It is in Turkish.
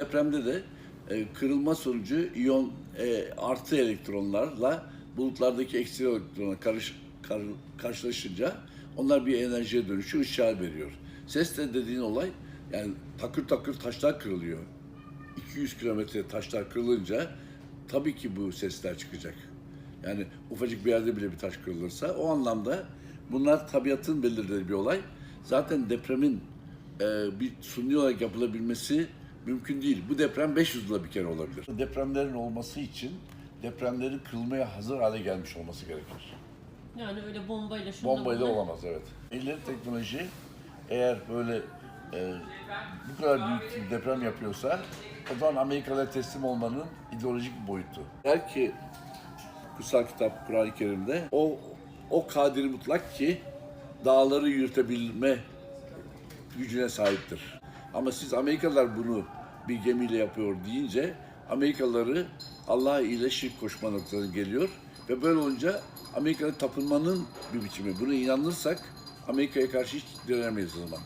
Depremde de e, kırılma sonucu iyon e, artı elektronlarla bulutlardaki eksi elektronla karış, kar- karşılaşınca onlar bir enerjiye dönüşüyor, ışığa veriyor. Ses de dediğin olay yani takır takır taşlar kırılıyor. 200 kilometre taşlar kırılınca tabii ki bu sesler çıkacak. Yani ufacık bir yerde bile bir taş kırılırsa o anlamda bunlar tabiatın belirlediği bir olay. Zaten depremin e, bir suni olarak yapılabilmesi mümkün değil. Bu deprem 500 yılda bir kere olabilir. Depremlerin olması için depremlerin kırılmaya hazır hale gelmiş olması gerekir. Yani öyle bombayla şundan Bombayla bundan- olamaz evet. İleri teknoloji eğer böyle e, bu kadar büyük bir deprem yapıyorsa o zaman Amerikalılara teslim olmanın ideolojik bir boyutu. Der ki kutsal kitap Kur'an-ı Kerim'de o o kadiri mutlak ki dağları yürütebilme gücüne sahiptir. Ama siz Amerikalılar bunu bir gemiyle yapıyor deyince Amerikalıları Allah ile şirk koşma noktasına geliyor ve böyle olunca Amerika'da tapınmanın bir biçimi. Buna inanırsak Amerika'ya karşı hiç direnemeyiz o zaman.